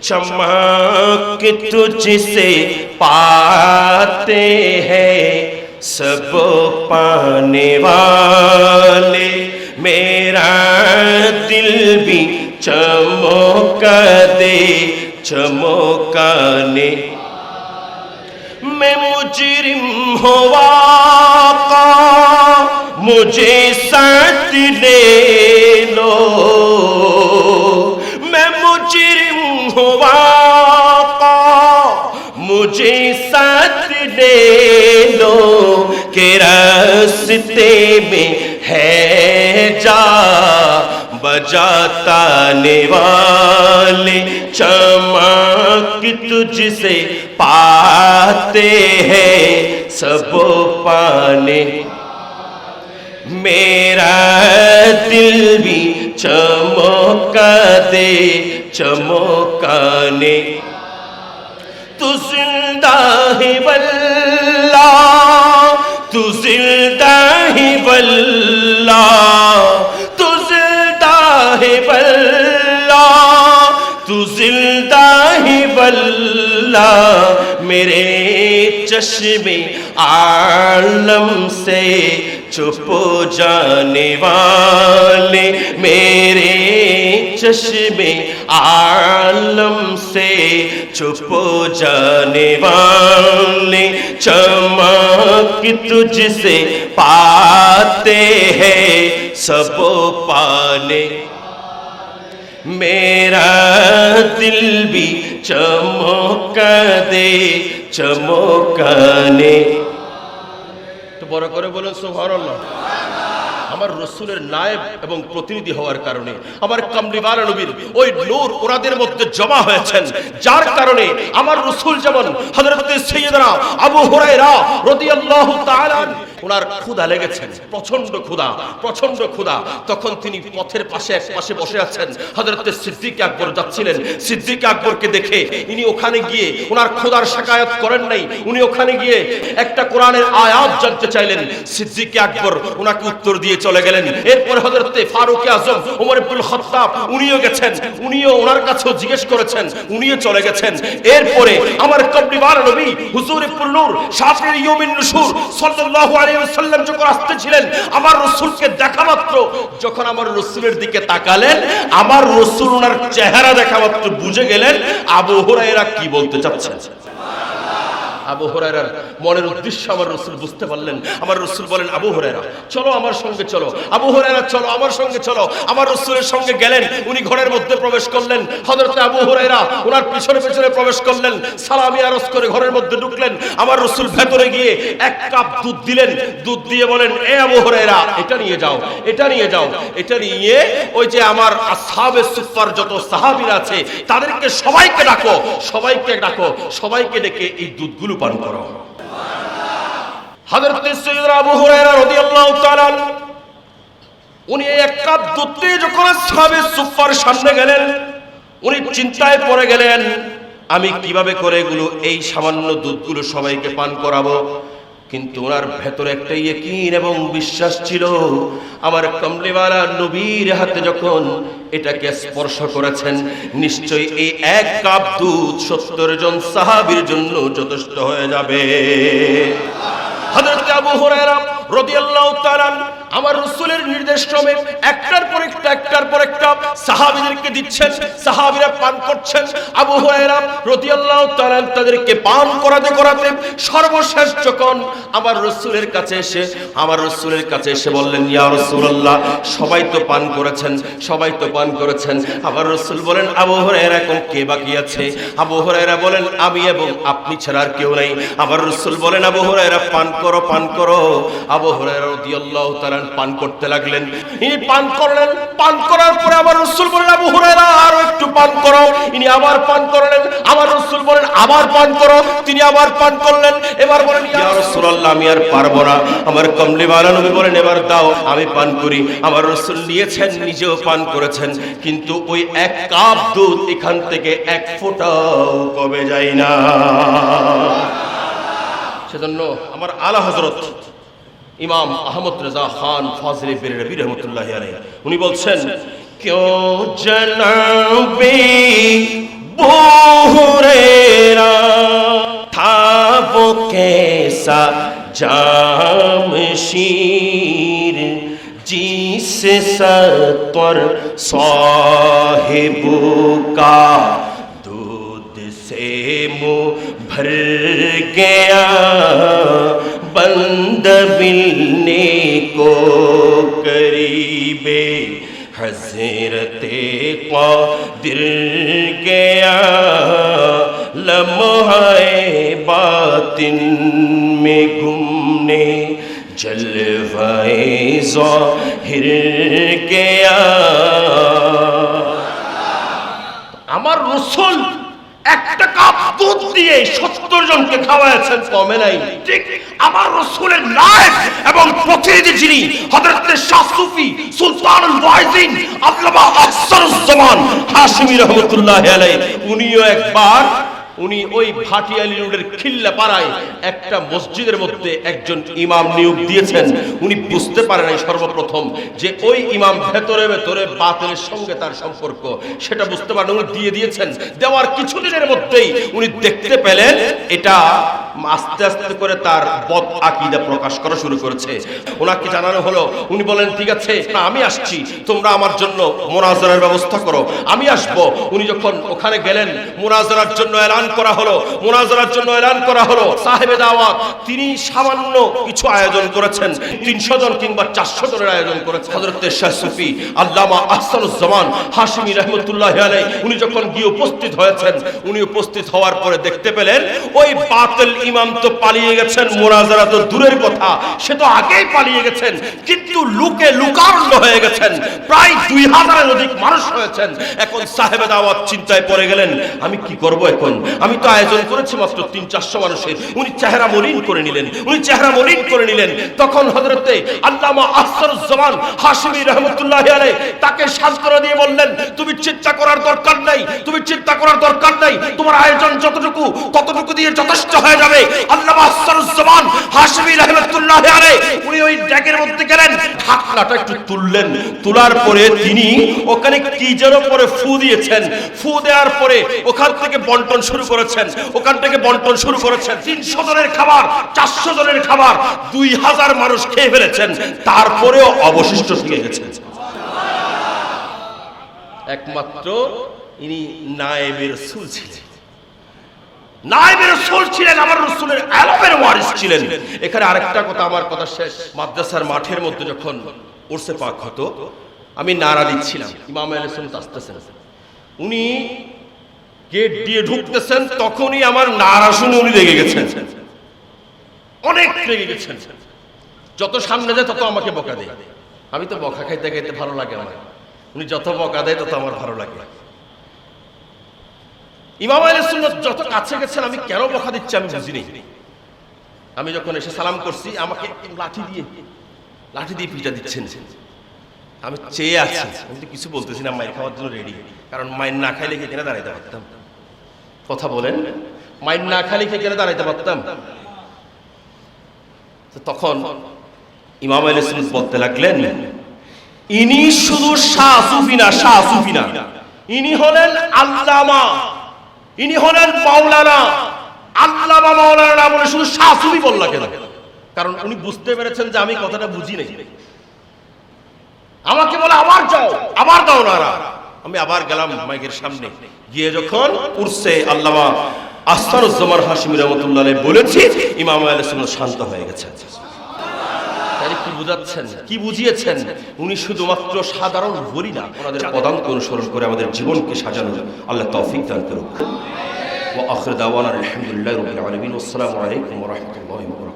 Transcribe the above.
چمک تجھ سے پاتے ہیں سب پانے والے۔ میرا دل بھی چمکا دے چمکانے۔ میں مجرم ہوا کا مجھے ساتھ لے لو۔ آقا مجھے ساتھ لے لو کہ راستے میں ہے جا بجاتانے والے چمک تجھ سے پاتے ہیں سب پانے۔ میرا دل بھی چمک دے چموکانے۔ تو زندہ ہی واللہ، تو زندہ ہی واللہ، تو زندہ ہی واللہ، تو زندہ ہی واللہ۔ میرے چشم عالم سے چھپو جانے والے، میرے चश्मे आलम से चुप जाने वाले चमक तुझसे पाते हैं सब पाने मेरा दिल भी चमका दे চমকানে একটু বড় করে বলুন সুবহানাল্লাহ আমার রসুলের নায়েব এবং প্রতিনিধি হওয়ার কারণে, আমার কামলিওয়ালা নবীর ওই নূর ওনাদের মধ্যে জমা হয়েছেন। যার কারণে আমার রসুল যেমন হজরত সৈয়দরা আবু হুরায়রা রাদিয়াল্লাহু তাআলা ওনার ক্ষুধা লেগেছেন প্রচণ্ড ক্ষুধা প্রচণ্ড ক্ষুধা। তখন তিনি পথের পাশে এক পাশে বসে আছেন। হযরত সিদ্দিক আকবর যাচ্ছিলেন। সিদ্দিক আকবরকে দেখে ইনি ওখানে গিয়ে ওনার ক্ষুধার শাকায়াত করেন নাই। উনি ওখানে গিয়ে একটা কোরআনের আয়াত জানতে চাইলেন। সিদ্দিক আকবর ওনাকে উত্তর দিয়ে চলে গেলেন। এরপর হযরতে ফারুক আজম, ওমর ইবনুল খাত্তাব, উনিও গেছেন। উনিও ওনার কাছেও জিজ্ঞেস করেছেন। উনিও চলে গেছেন। এরপরে আমার কবরিবার নবী হুজুর ইবনুল নূর শাফির ইয়ুমিন নুশুর সাল্লাল্লাহু আলাইহি ওয়াসাল্লাম যখন আসতেছিলেন, আমার রসুলকে দেখা মাত্র। যখন আমার রসুলের দিকে তাকালেন, আমার রসুল ওনার চেহারা দেখা মাত্র, বুঝে গেলেন আবহরা এরা কি বলতে চাচ্ছেন? আবু হরাইরার মনের উদ্দেশ্য আমার রসুল বুঝতে পারলেন। আমার রসুল বলেন, আবু হরাইরা চলো আমার সঙ্গে চলো। আবু হরাইরা চলো আমার সঙ্গে চলো। আমার রসুলের সঙ্গে গেলেন, উনি ঘরের মধ্যে প্রবেশ করলেন। হযরত আবু হরাইরা ওনার পিছনে পিছনে প্রবেশ করলেন, সালামি আরজ করে ঘরের মধ্যে ঢুকলেন। আমার রসুল ভেতরে গিয়ে এক কাপ দুধ দিলেন। দুধ দিয়ে বলেন, এ আবু হরাইরা এটা নিয়ে যাও, এটা নিয়ে যাও, এটা নিয়ে ওই যে আমার আসহাবে সুফার যত সাহাবীরা আছে, তাদেরকে সবাইকে ডাকো সবাইকে ডাকো, সবাইকে ডেকে এই দুধগুলো পান করো। উনি এক কাপ দুধ যখন আসহাবে সুফার সামনে গেলেন, উনি চিন্তায় পড়ে গেলেন, আমি কীভাবে করে এগুলো, এই সামান্য দুধগুলো সবাইকে পান করাবো? কিন্তু ওনার ভেতরে একটা একিন এবং বিশ্বাস ছিল, আমার কমলিওয়ালা নবীর হাতে যখন এটাকে স্পর্শ করেছেন, নিশ্চয়ই এই এক কাপ দুধ সত্তর জন সাহাবির জন্য যথেষ্ট হয়ে যাবে। হজরত আবু হুরায়রা রাদিয়াল্লাহু তাআলা আমার রাসূলের নির্দেশ ক্রমে একটার পর একটা, একটার পর একটা সাহাবীদেরকে দিচ্ছেন, সাহাবীরা পান করছেন। আবু হুরায়রা রাদিয়াল্লাহু তাআলা তাদেরকে পান করাতে করাতে সর্বশেষ যখন আমার রাসূলের কাছে এসে, আমার রাসূলের কাছে এসে বললেন, ইয়া রাসূলুল্লাহ, সবাই তো পান করেছেন, সবাই তো পান করেছেন। আমার রাসূল বলেন, আবু হুরায়রা, এখন কে বাকি আছে? আবু হুরায়রা বলেন, আমি এবং আপনি ছাড়া আর কেউ নাই। আমার রসুল বলেন, আবু হুরায়রা, পান করো পান করো। আবু হুরায়রা রাদিয়াল্লাহু তাআলা পান করতে লাগলেন। ইনি পান করলেন পান করার পরে আমার রাসূল বলেন আবু হুরায়রা আরও একটু পান করো। ইনি আবার পান করলেন আমার রাসূল বলেন আবার পান করো। তিনি আবার পান করলেন এবার বলেন ইয়া রাসূলুল্লাহ আমি আর পারব না। আমার কমলিওয়ালা নবী বলেন এবার দাও আমি পান করি। আমার রাসূল নিয়েছেন নিজেও পান করেছেন। কিন্তু ওই এক কাপ দুধ এখান থেকে এক ফোঁটাও কমে যায় না। সেজন্য আমার আলা হজরত امام احمد رضا خان فاضل بیر ربی رحمت اللہ علیہ انہی سن کیوں جناب بہریرا تھا وہ کیسا جامشیر جیس ستور صاحب کا دودھ سے مو بھر گیا بند ملنے کو قریب حضرت قادر گیا لمحہ باطن میں گھومنے جلوائے ظاہر گیا امر رسول একটা কাপ দুধ দিয়ে সত্তর জনকে খাওয়াইছেন কমে নাই। ঠিক। আমার রসুলের নায়ক এবং প্রতিনিধি যিনি হযরত শাহ সুফি সুলতানুল ওয়াইজিন আল্লামা আফসারুজ্জামান হাশিমি রহমতুল্লাহ আলাইহি উনিও একবার উনি ওই ভাটিয়ালি রোডের খিল্লা পাড়ায় একটা মসজিদের মধ্যে একজন ইমাম নিয়োগ দিয়েছেন। উনি বুঝতে পারে নাই সর্বপ্রথম যে ওই ইমাম ভেতরে ভেতরে বাতিলের সঙ্গে তার সম্পর্ক। সেটা বুঝতে পারেন উনি দিয়ে দিয়েছেন। দেওয়ার কিছুদিনের মধ্যেই উনি দেখতে পেলেন, এটা আস্তে আস্তে করে তার বদ আকিদা প্রকাশ করা শুরু করেছে। ওনাকে জানানো হলো, উনি বলেন, ঠিক আছে, না, আমি আসছি। তোমরা আমার জন্য মোনাজারের ব্যবস্থা করো। আমি আসব। উনি যখন ওখানে গেলেন, মোনাজারার জন্য এলান করা হলো, মোনাজারার জন্য এলান করা হলো। সাহেবে দাওয়াত, তিনি সামান্য কিছু আয়োজন করেছেন, তিনশো জন কিংবা চারশো জনের আয়োজন করেছেন। হজরত শাহ সুফি, আল্লামা আহসানুজ্জামান হাশিমি রহমতুল্লাহ আলাই উনি যখন গিয়ে উপস্থিত হয়েছেন, উনি উপস্থিত হওয়ার পরে দেখতে পেলেন, ওই বাতিল ইমাম তো পালিয়ে গেছেন, মোনাজারা তো দূরের কথা, সে তো আগেই পালিয়ে গেছেন, কিন্তু লুকে লুকারণ্য হয়ে গেছেন, প্রায় দুই হাজারের অধিক মানুষ হয়েছেন। এখন সাহেবে দাওয়াত চিন্তায় পড়ে গেলেন, আমি কি করব এখন? আমি তো আয়োজন করেছি মাত্র তিন, চারশো মানুষের। উনি চেহারা মলিন করে নিলেন, উনি চেহারা মলিন করে নিলেন। তখন হজরতে আল্লামা আফসারুজ্জামান হাশিমি রহমতুল্লাহ আলাই তাকে সান্ত্বনা দিয়ে বললেন, তুমি চিন্তা করার দরকার নাই, তুমি চিন্তা করার দরকার নাই, তোমার আয়োজন যতটুকু, ততটুকু দিয়ে যথেষ্ট হয়ে যাবে। আল্লামা আফসারুজ্জামান হাশিমি রহমতুল্লাহ আলাই উনি ওই মধ্যে গেলেন একটু তুললেন। তোলার পরে তিনি ওখানে কি যেন পরে ফু দিয়েছেন। ফু দেওয়ার পরে ওখান থেকে শুরু করেছেন। ওখান থেকে শুরু করেছেন। তিনশো জনের খাবার, চারশো জনের খাবার, দুই হাজার মানুষ খেয়ে ফেলেছেন। তারপরেও অবশিষ্ট থেকে গেছেন। একমাত্র ইনি নায়েবের রসুল ছিলেন। ছিলেন, আমার ছিলেন। এখানে আরেকটা কথা, আমার কথা শেষ। মাদ্রাসার মাঠের যখন আমি নারা দিচ্ছিলাম। উনি দিয়ে ঢুকতেছেন, তখনই আমার নারা শুনে উনি রেগে গেছেন। অনেক রেগে গেছেন। যত সামনে যায়, তত আমাকে বকা দেয়। আমি তো বকা খাইতে খাইতে ভালো লাগে আমার। উনি যত বকা দেয়, তত আমার ভালো লাগে। ইমাম আলী সুন্নত যত কাছে গেছেন, আমি কেন বকা দিচ্ছি আমি আমি যখন এসে সালাম করছি, আমাকে লাঠি দিয়ে লাঠি দিয়ে দিচ্ছেন। আমি চেয়ে আছি, আমি তো কিছু বলতেছি না, মায়ের খাওয়ার জন্য রেডি কারণ মায়ের না খাইলে দাঁড়াইতে পারতাম? কথা বলেন, মায়ের না খাইলে কি কেন দাঁড়াইতে পারতাম? তখন ইমাম আলী সুন্নত বলতে লাগলেন, ইনি শুধু শাহ সুফি না, শাহ সুফি না। ইনি হলেন আল্লামা ইনি হলেন মাওলানা। আল্লামা মাওলানা না বলে শুধু সুফি বললা কেন? কারণ উনি বুঝতে পেরেছেন যে আমি কথাটা বুঝি নাই। আমাকে বলে, আবার যাও, আবার দাও নারা। আমি আবার গেলাম মাইকের সামনে। গিয়ে যখন উঠছে আল্লামা আস্তানুজ্জামান হাসিম রহমতুল্লাহ বলেছি, ইমাম আলাইহিস সালাম শান্ত হয়ে গেছে বুঝাচ্ছেন? কি বুঝিয়েছেন? উনি শুধুমাত্র সাধারণ বলি না, ওনাদের পদাঙ্ক অনুসরণ করে আমাদের জীবনকে সাজানোর আল্লাহ তৌফিক দান করুক। আলাইকুম ওয়া রাহমাতুল্লাহি ওয়া বারাকাতুহু।